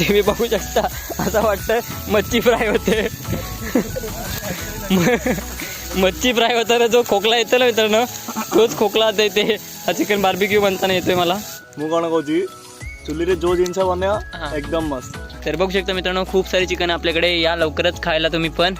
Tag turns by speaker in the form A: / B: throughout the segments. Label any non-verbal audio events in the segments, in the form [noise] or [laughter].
A: तुम्ही बघू शकता. असं वाटतं मच्छी फ्राय होते. मच्छी फ्राय होताना जो खोकला येतो ना मित्रांनो तोच खोकला आता येते हा चिकन बार्बिक्यू बनताना येतोय मला.
B: मुगाणकोची चुलीरे जो
A: जिनचा
B: बनया एकदम मस्त.
A: तर बघू शकता मित्रांनो खूप सारे चिकन आपल्याकडे या लवकरच खायला तुम्ही पण.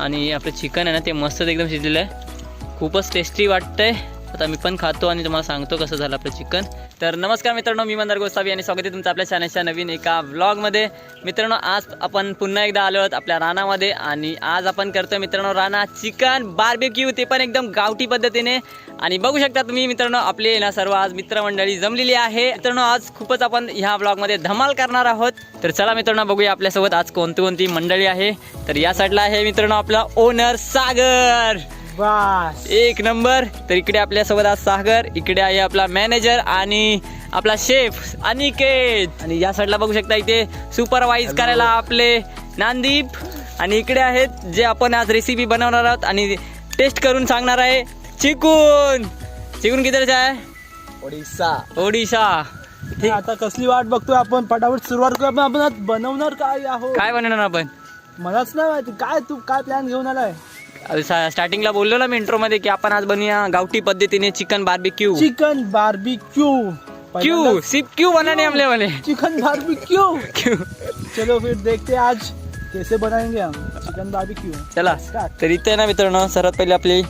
A: आणि आपलं चिकन आहे ना ते मस्तच एकदम शिजलेलं आहे. खूपच टेस्टी वाटतंय. आता मी पण खातो आणि तुम्हाला सांगतो कसं झालं आपलं चिकन. तर नमस्कार मित्रांनो मी मंदार गोसावी आणि स्वागत आहे तुमचं आपल्या चॅनलच्या नवीन एका व्लॉगमध्ये मित्रांनो आज आपण पुन्हा एकदा आलो आहोत आपल्या रानामध्ये आणि आज आपण करतो मित्रांनो राणा चिकन बार्बेक्यू ते पण एकदम गावठी पद्धतीने. आणि बघू शकता तुम्ही मित्रांनो आपले ना सर्व आज मित्रमंडळी जमलेली आहे. मित्रांनो आज खूपच आपण ह्या ब्लॉगमध्ये धमाल करणार आहोत. तर चला मित्रांनो बघूया आपल्यासोबत आज कोणती कोणती मंडळी आहे. तर या साईडला आहे मित्रांनो आपला ओनर सागर.
B: ବାସ୍
A: एक नंबर. तर इकडे आपल्यासोबत आज सागर इकडे आहे आपला मॅनेजर आणि आपला शेफ अनिकेत. आणि या साईडला बघू शकता इथे सुपरवाईज करायला आपले नांदीप. आणि इकडे आहेत जे आपण आज रेसिपी बनवणार आहोत आणि टेस्ट करून सांगणार आहे चिकून. चिकून किती आहे?
B: ओडिसा.
A: ओडिशा ठीक.
B: आता कसली वाट बघतोय आपण? फटाफट सुरुवात करू आपण बनवणार काय आहो
A: काय बनवणार आपण?
B: मलाच नाही माहिती. काय तू काय प्लॅन घेऊन आलाय?
A: स्टार्टिंगला बोललो ना मी इंट्रो मध्ये की आपण आज बनवूया गावठी पद्धतीने चिकन बार्बिक्यू
B: चिकन बार्बिक्यू
A: क्यू सिप क्यू बनाने हमले वाले
B: चिकन बार्बिक्यू
A: क्यू
B: चलो फिर देखते आज कैसे बनाएंगे हम चिकन बार्बिक्यू
A: चला. तर इथे ना मित्रांनो सर्वात पहिले आपली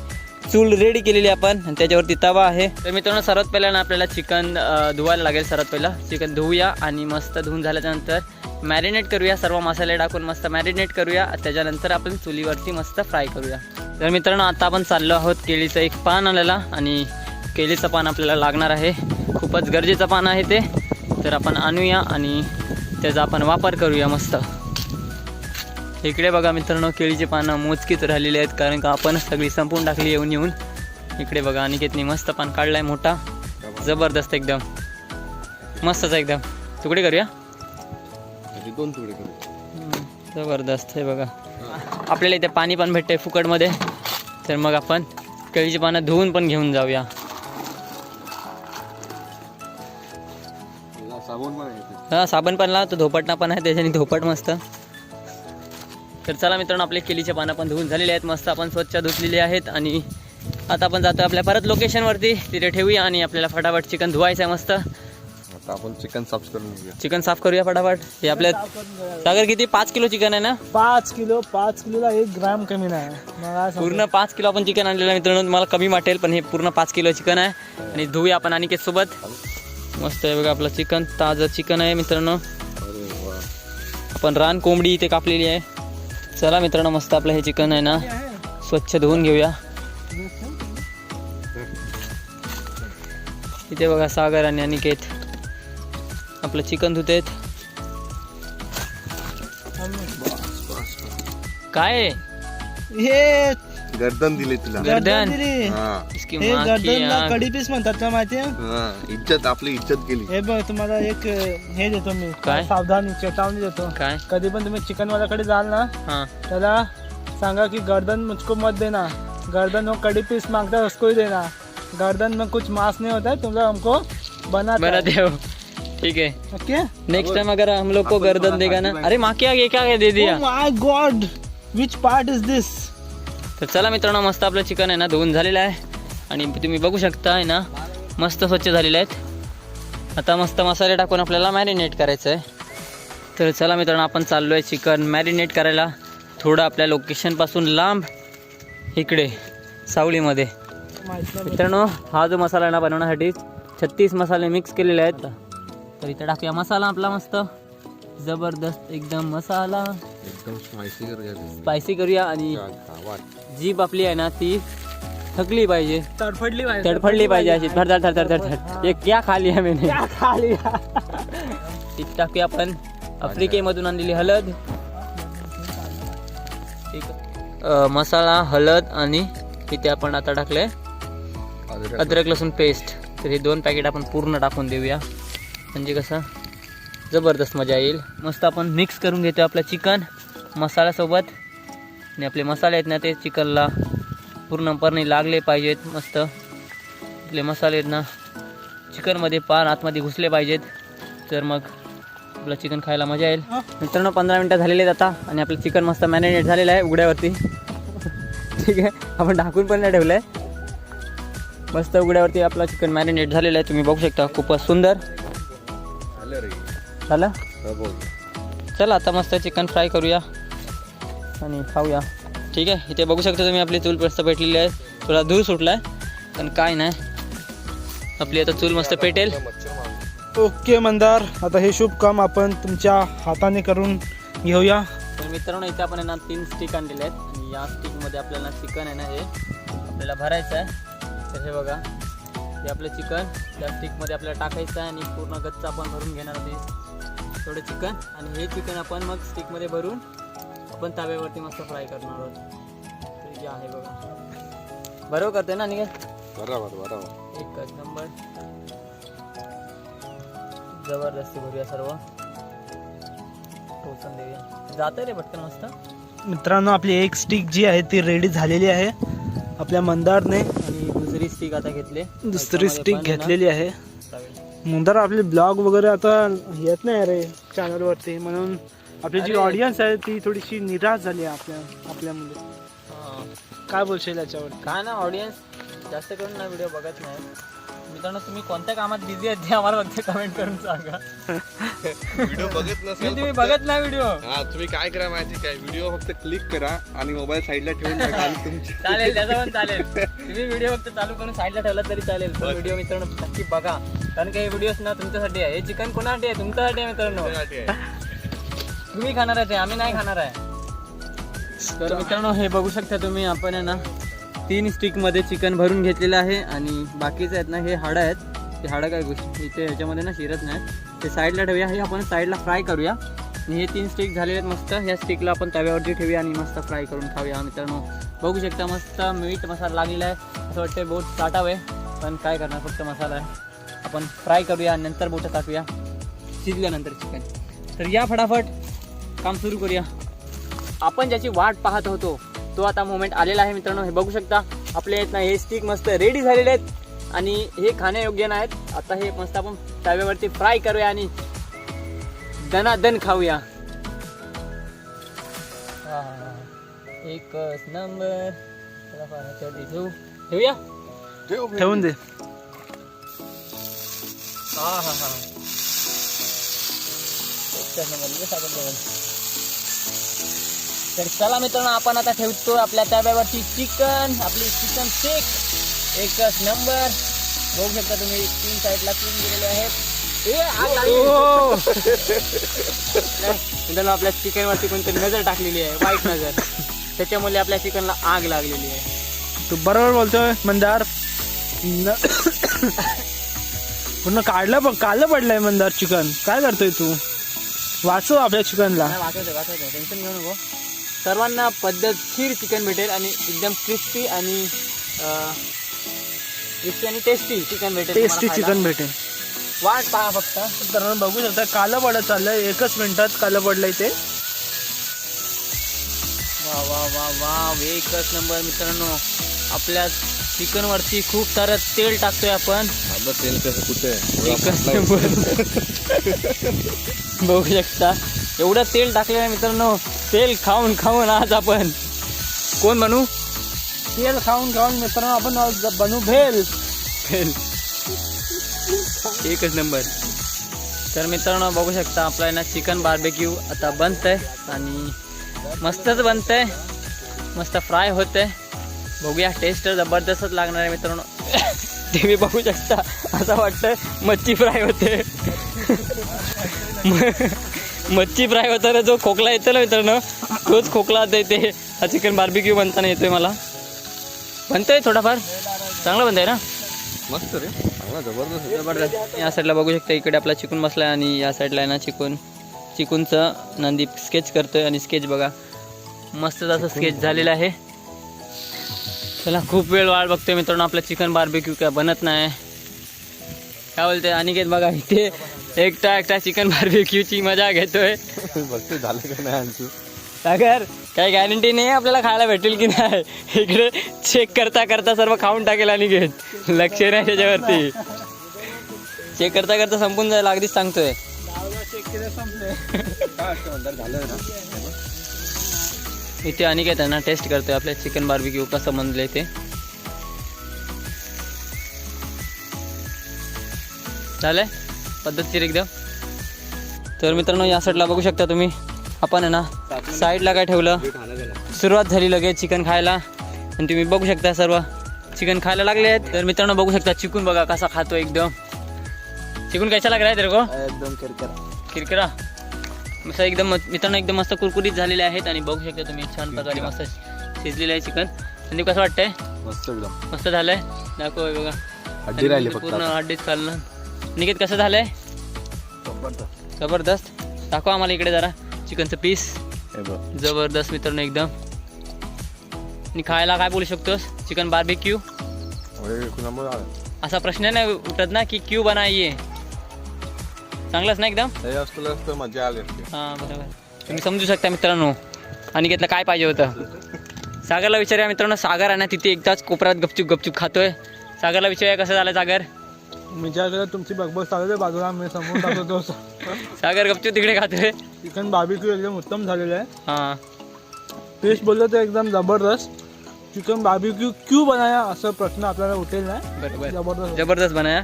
A: चूल रेडी केलेली आपण आणि त्याच्यावरती तवा आहे. तर मित्रांनो सर्वात पहिला ना आपल्याला चिकन धुवायला लागेल सर्वात पहिला. चिकन धुवूया आणि मस्त धुवून झाल्याच्यानंतर मॅरिनेट करूया सर्व मसाले टाकून मस्त मॅरिनेट करूया. त्याच्यानंतर आपण चुलीवरती मस्त फ्राय करूया. तर मित्रांनो आता आपण चाललो आहोत केळीचं एक पान आलेला आणि केळीचं पान आपल्याला लागणार आहे. खूपच गरजेचं पान आहे ते. तर आपण आणूया आणि त्याचा आपण वापर करूया मस्त. इकडे बघा मित्रांनो केळीची पानं मोजकीच राहिलेली आहेत कारण का आपण सगळी संपून टाकली येऊन येऊन इकडे बघा अनिकेतनी मस्त पान काढलाय मोठा. जबरदस्त एकदम. मस्तच एकदम. तुकडे करूया?
C: दोन तुकडे करू.
A: जबरदस्त आहे बघा. आपल्याला इथे पाणी पण भेटते फुकटमध्ये. तर मग आपण केळीची पानं धुवून पण घेऊन जाऊया.
C: साबण पण आहे
A: हा साबण पण लाव तो धोपटणा पण आहे त्याच्याने धोपट मस्त. तर चला मित्रांनो आपले केळीचे पानं पण धुवून झालेले आहेत. मस्त आपण स्वच्छ धुतलेली आहेत. आणि आता आपण जातो आपल्या परत लोकेशनवरती तिथे ठेवूया आणि आपल्याला फटाफट चिकन धुवायचं आहे मस्त.
C: आपण चिकन साफ करून घेऊया.
A: चिकन साफ करूया फटाफट. हे आपल्या सागर किती? पाच किलो चिकन आहे ना?
B: पाच किलो पाच किलोला एक ग्राम कमी नाही. मला.
A: पूर्ण पाच किलो आपण चिकन आणलेलं आहे मित्रांनो. तुम्हाला कमी वाटेल पण हे पूर्ण पाच किलो चिकन आहे. आणि धुऊया आपण आणि सोबत. मस्त आहे बघा आपलं चिकन ताजं चिकन आहे मित्रांनो.
C: अरे वा.
A: आपण रान कोंबडी इथे कापलेली आहे. चला मित्रांनो मस्त आपलं हे चिकन आहे ना. स्वच्छ धुवून घेऊया. इथे बघा सागर आणि अनिकेत. आपलं चिकन धुतेत काय आहे?
B: हे
C: गर्दन दिले तिला.
A: गर्दन.
B: गर्दन? दिली.
C: हा.
A: इसकी
B: हे
A: माँ की
B: गर्दनला
A: आँख.
B: कडी पीस म्हणतात का माहितीये?
C: हा इज्जत आपली इज्जत गेली
B: हे बघ तुम्हाला एक अं, हे देतो मी.
A: काय?
B: सावधानी चेतावणी देतो.
A: काय?
B: कधी पण तुम्ही चिकन वाल्याकडे जाल ना
A: हा.
B: त्याला सांगा कि गर्दन मुझको मत देना. गर्दन वो कड़ी पीस मांगता है उसको ही देना. गर्दन में कुछ मांस नहीं होता है तुम लोग हमको बना
A: बना देव ठीक है।
B: ओके?
A: नेक्स्ट टाइम अगर हम लोग को गर्दन देगा। ना अरे माँ क्या ये क्या दे दिया?
B: My god which part is this
A: तर चला मित्रांनो मस्त आपलं चिकन आहे ना धुवून झालेलं आहे. आणि तुम्ही बघू शकता आहे ना मस्त स्वच्छ झालेले आहेत. आता मस्त मसाले टाकून आपल्याला मॅरिनेट करायचं आहे. तर चला मित्रांनो आपण चाललो आहे चिकन मॅरिनेट करायला. थोडं आपल्या लोकेशनपासून लांब इकडे सावलीमध्ये. मित्रांनो हा जो मसाला आहे ना बनवण्यासाठी छत्तीस मसाले मिक्स केलेले आहेत. तर इथं टाकूया मसाला आपला मस्त. जबरदस्त एकदम मसाला.
C: एकदम स्पायसी कर घ्यायला
A: स्पायसी करूया आणि जीभ आपली आहे ना ती थकली पाहिजे.
B: तडफडली
A: तडफडली पाहिजे अशी. थर थर थर थर थर थर ये क्या खा लिया मैंने
B: खाली.
A: ती टाकूया आपण. आफ्रिकेमधून आणलेली हळद मसाला हळद आणि इथे आपण आता टाकले अद्रक. लसूण पेस्ट. तर हे दोन पॅकेट आपण पूर्ण टाकून देऊया. म्हणजे कसं? जबरदस्त मजा येईल. मस्त आपण मिक्स करून घेतो आपलं चिकन मसाल्यासोबत. आणि आपले मसाले आहेत ना ते चिकनला पूर्णपणे लागले पाहिजेत मस्त. आपले मसाले आहेत ना चिकनमध्ये पान आतमध्ये घुसले पाहिजेत. तर मग आपलं चिकन खायला मजा येईल. मित्रांनो पंधरा मिनटं झालेले आहेत आता आणि आपलं चिकन मस्त मॅरिनेट झालेलं आहे उघड्यावरती. ठीक आहे? आपण ढाकून पण नाही ठेवलं आहे मस्त उघड्यावरती आपलं चिकन मॅरिनेट झालेलं आहे. तुम्ही बघू शकता खूपच सुंदर.
C: झालं रे.
A: झालं?
C: हा
A: चला आता मस्त चिकन फ्राय करूया आणि खाऊया. ठीक आहे? इथे बघू शकता तुम्ही आपली चूल मस्त पेटलेली आहे. थोडा धूर सुटला आहे पण काय नाही. आपली आता चूल मस्त पेटेल.
B: ओके मंदार. आता हे शुभ काम आपण तुमच्या हाताने करून घेऊया.
A: तर मित्रांनो इथे आपण आहे ना तीन स्टिक आणलेले आहेत. आणि या स्टिकमध्ये आपल्याला चिकन आहे ना हे आपल्याला भरायचं आहे. तर हे बघा. हे आपलं चिकन. त्या स्टिकमध्ये आपल्याला टाकायचं आहे आणि पूर्ण गच्च आपण भरून घेणार आहोत थोडं चिकन. आणि हे चिकन आपण मग स्टिकमध्ये भरून आपण तव्यावरती मस्त फ्राय करणार आहोत. तर हे आहे बघा. बरोबर करते ना आणि काय
C: बरोबर. बरोबर
A: एकच नंबर. जबरदस्ती भरूया सर्व. टोचून देऊया. जातं रे पटकन मस्त.
B: मित्रांनो आपली एक स्टिक जी आहे ती रेडी झालेली आहे. आपल्या मंदारने
A: दुसरी स्टिक आता घेतली.
B: दुसरी स्टिक घेतलेली आहे. मंदार आपले ब्लॉग वगैरे आता येत नाही रे चॅनलवरती म्हणून आपली जी
A: अरे.
B: ऑडियन्स आहे ती थोडीशी निराश झाली आहे आपल्या आपल्यामुळे. काय बोलशील याच्यावर
A: काय ना ऑडियन्स जास्त करून ना व्हिडिओ बघत नाही. मित्रांनो तुम्ही कोणत्या कामात बिझी आहेत ते आम्हाला फक्त कमेंट करून सांगा.
C: व्हिडिओ बघत नसेल
A: तुम्ही
C: फक्त-
A: बघत नाही व्हिडिओ
C: हा तुम्ही काय करा माहिती काय? व्हिडिओ फक्त क्लिक करा आणि मोबाईल साईडला ठेवून टाका आणि तुमची
A: चालेल त्याचा पण चालेल. तुम्ही व्हिडिओ फक्त चालू करून साईडला ठेवला तरी चालेल. पण व्हिडिओ मित्रांनो नक्की बघा. कारण काही व्हिडिओज ना तुमच्यासाठी आहे. हे चिकन कोणासाठी आहे? तुमच्यासाठी आहे मित्रांनो.
C: आहे.
A: तुम्ही खाणार आहे ते आम्ही नाही खाणार आहे. तर मित्रांनो हे बघू शकता तुम्ही आपण आहे ना तीन स्टिकमध्ये चिकन भरून घेतलेलं आहे आणि बाकीचं आहेत ना हे हाडं आहेत. ते हाडं काय गोष्ट इथे ह्याच्यामध्ये ना शिरत नाही. ते साईडला ठेवूया हे आपण साईडला फ्राय करूया. आणि हे तीन स्टिक झालेले आहेत मस्त. ह्या स्टिकला आपण तव्यावरती ठेवूया आणि मस्त फ्राय करून खाऊया मित्रांनो बघू शकता मस्त मीठ मसाला लागलेला आहे. असं वाटतं बोट टाटावे पण काय करणार फक्त मसाला आहे. आपण फ्राय करूया आणि नंतर बोटं टाकूया शिजल्यानंतर चिकन तर या फटाफट काम सुरू करूया. आपण ज्याची वाट पाहत होतो तो आता मोमेंट आलेला आहे मित्रांनो. हे बघू शकता आपले आहेत ना हे स्टिक मस्त रेडी झालेले आहेत. आणि हे खाण्यायोग्य नाहीत आता हे मस्त आपण तव्यावरती फ्राय करूया आणि दनादन खाऊया. एकच नंबर ठेवू. ठेवूया.
B: ठेवून दे.
A: हा हा हा. एकच नंबर. तर चला मित्रांनो आपण आता ठेवतो आपल्या तव्यावरती चिकन आपली चिकन स्टिक एकच नंबर बघू शकता तुम्ही तीन साईडला तीन गेलेले आहेत. मित्रांनो आपल्या चिकन वरती कोणतरी नजर टाकलेली आहे वाईट नजर. त्याच्यामुळे आपल्या चिकनला आग लागलेली आहे.
B: तू बरोबर बोलतोय मंदार. [coughs] पूर्ण काढलं बघ काढलं पडलंय मंदार चिकन. काय करतोय तू? वाचव आपल्या चिकनला.
A: वाचायचं वाचायचं टेन्शन घेऊ नको. सर्वांना पद्धतशीर चिकन भेटेल आणि एकदम क्रिस्पी आणि क्रिस्पी आणि टेस्टी चिकन भेटेल
B: टेस्टी
A: तुम्हाला
B: चिकन
A: खायला.
B: भेटेल.
A: वाट पहा फक्त.
B: तर बघू शकता कालं पडत चाललंय एकच मिनिटात कालं पडलंय ते.
A: वा वा वा वा एकच नंबर मित्रांनो. आपल्या चिकन वरती खूप सारं तेल टाकतोय आपण.
C: आपलं तेल कसं कुठे? आहे?
A: एकच नंबर. [laughs] बघू शकता. एवढं तेल टाकलेलं आहे मित्रांनो. तेल खाऊन खाऊन आज आपण कोण बनू?
B: तेल खाऊन खाऊन मित्रांनो आपण आज बनू भेल.
A: फेल एकच नंबर. तर मित्रांनो बघू शकता आपला आहे ना चिकन बार्बेक्यू आता बनतंय आणि मस्तच बनतंय. मस्त फ्राय होतंय. बघूया टेस्ट जबरदस्तच लागणार आहे मित्रांनो. [laughs] ते मी बघू शकता. असं वाटतं मच्छी फ्राय होते. [laughs] मच्छी फ्राय होताना जो खोकला येतो ना मित्रांनो तोच खोकला येते हा चिकन बार्बेक्यू बनताना येतोय मला. बनतोय थोडाफार. चांगलं बनतंय ना?
C: मस्त रे. चांगला जबरदस्त.
A: जबरदस्त या साईडला बघू शकता इकडे आपला चिकून बसला आहे आणि या साईडला आहे ना चिकून चिकूनचं नंदीप स्केच करतोय आणि स्केच बघा. मस्त असं स्केच झालेलं आहे. चला खूप वेळ वाट बघतोय मित्रांनो आपलं चिकन बार्बेक्यू काय बनत नाही. काय बोलते अनिकेत बघा इथे एकटा एकटा चिकन बार्बेक्यूची मजा घेतोय.
C: बघते झालं का नाही आमचं
A: सागर काही गॅरंटी नाही आपल्याला खायला भेटेल की नाही? इकडे चेक करता करता सर्व खाऊन टाकेल आणि घेत लक्ष नाही त्याच्यावरती. चेक करता करता संपून जायला अगदीच सांगतोय.
C: काय
A: इथे अनिकेत आहे ना टेस्ट करतोय आपल्या चिकन बार्बिक्यू कसं बनलंय ते. झालंय? पद्धतशीर एकदम. तर मित्रांनो या साईडला बघू शकता तुम्ही. आपण आहे ना साईडला काय ठेवलं? सुरुवात झाली लगेच चिकन खायला. आणि तुम्ही बघू शकता सर्व. चिकन खायला लागले आहेत. तर मित्रांनो बघू शकता चिकन बघा कसा खातो एकदम. चिकन कैसा लाग रहा है तेरे को
C: एकदम किरकिरा.
A: किरकिरा. मस्त एकदम मित्रांनो एकदम मस्त कुरकुरीत झालेले आहेत. आणि बघू शकता तुम्ही छान प्रकारे मस्त शिजलेलं आहे चिकन संदीप कसं वाटतंय?
C: मस्त एकदम.
A: मस्त झालंय. दाखव हे बघा. आणि पूर्ण हड्डीच खाल्लं निकेत कसं झालंय? जबरदस्त. दाखवा आम्हाला इकडे जरा चिकनचं पीस. जबरदस्त मित्रांनो एकदम. आणि खायला काय बोलू शकतोस? चिकन बार्बेक्यू असा प्रश्न नाही उठत ना की क्यू बनाइये चांगलंच ना एकदम?
C: मजा आली
A: हां बरोबर. तुम्ही समजू शकता मित्रांनो. अनिकेतला काय पाहिजे होतं? सागरला विचारूया मित्रांनो. सागर आहे ना तिथे एकदाच कोपऱ्यात गपचूप गपचूप खातोय. सागरला विचारूया कसं झालं सागर?
B: विचार केला तुमची बघबग चालू आहे बाजूला मी समोर टाकतो
A: सागर गपचूप तिकडे खातोय
B: चिकन बार्बिक्यू एकदम उत्तम झालेलं आहे.
A: हां.
B: टेस्ट बोललो तर एकदम जबरदस्त. चिकन बार्बिक्यू क्यू बनाया असं प्रश्न आपल्याला उठेल नाही.
A: बरोबर.
B: जबरदस्त.
A: जबरदस्त बनाया.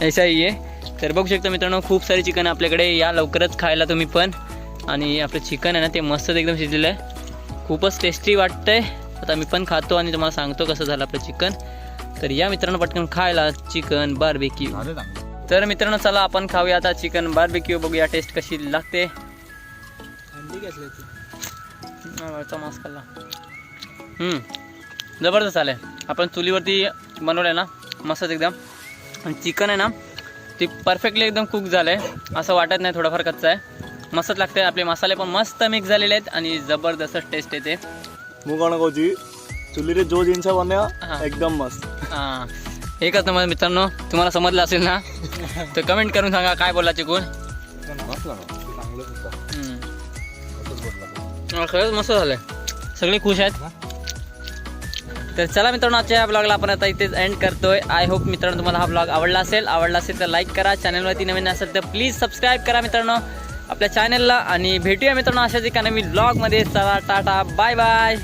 A: ऐसा ही आहे. तर बघू शकता मित्रांनो खूप सारी चिकन आपल्याकडे या लवकरच खायला तुम्ही पण. आणि आपलं चिकन आहे ना ते मस्तच एकदम शिजलेलं आहे. खूपच टेस्टी वाटतंय. आता मी पण खातो आणि तुम्हाला सांगतो कसं झालं आपलं चिकन तर या मित्रांनो पटकन खायला चिकन बारबेक्यू तर मित्रांनो चला आपण खाऊया आता चिकन बारबेक्यू बघूया टेस्ट कशी लागते. जबरदस्त आलं आहे आपण चुलीवरती बनवलं आहे ना मस्तच एकदम. आणि चिकन आहे ना ते परफेक्टली एकदम कुक झालं आहे असं वाटत नाही थोडंफार कच्चा आहे. मस्तच लागतं आपले मसाले पण मस्त मिक्स झालेले आहेत आणि जबरदस्त टेस्ट येते.
B: मुगाणकोची चुलीरे जो
A: जिनचा
B: बनव एकदम मस्त.
A: हां. एकच नंबर मित्रांनो तुम्हाला समजलं असेल ना? [laughs] तर कमेंट करून सांगा काय बोलला चिकून. हा, खरंच मस्त झालंय. सगळे खुश आहेत. तर चला मित्रांनो आजच्या या ब्लॉगला आपण आता इथेच एंड करतोय. आय होप मित्रांनो तुम्हाला हा ब्लॉग आवडला असेल. आवडला असेल तर लाईक करा. चॅनलवरती नवीन असेल तर प्लीज सबस्क्राईब करा मित्रांनो. आपल्या चॅनलला आणि भेटूया मित्रांनो अशाच एका नवीन ब्लॉगमध्ये चला टाटा बाय बाय